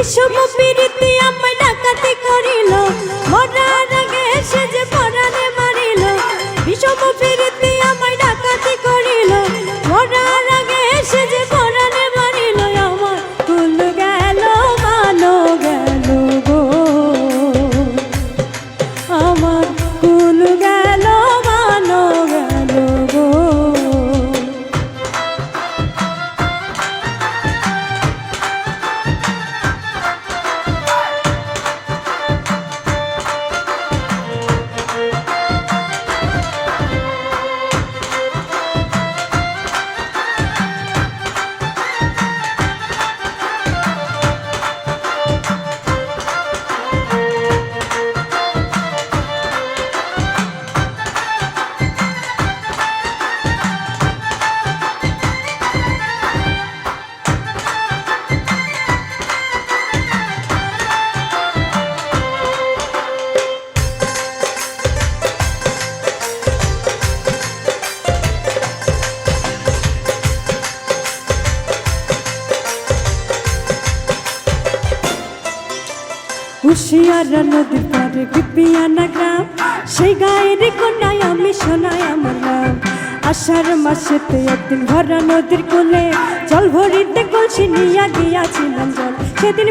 বিষম প্রীতি আমায় ডাকাতি করিল। মরার হুশিয়ারা নদীর পারে বিপিয়ানা গ্রাম। সেই গায়ের কোনায় আমি শোনাই আমার নাম। আষাঢ় মাসেতে একদিন ভরা নদীর কোলে জল ভরিতে কলসি নিয়া গিয়াছিলাম জল। সেদিন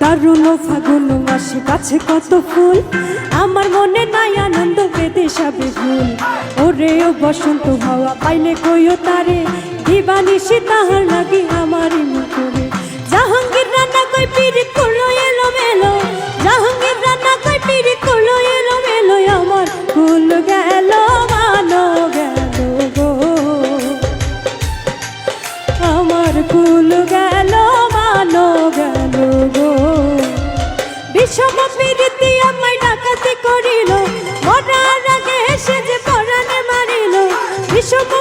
দারুণ ফাগুন মাসে কাছে কত ফুল। আমার মনে নাই আনন্দ পেতে সবে ভুল। ওরে ও বসন্ত হাওয়া, পাইলে কইও তারে। দিবানিশি তাহার লাগি আমারই মুখরে। জাহাঙ্গীর রান্না কই পিরি করল এলো মেলো জাহাঙ্গীর রান্না কই পিরি করল এলো মেলো আমার ফুল গেল, মানো গেল গো। আমার কুল গেল Yaşamak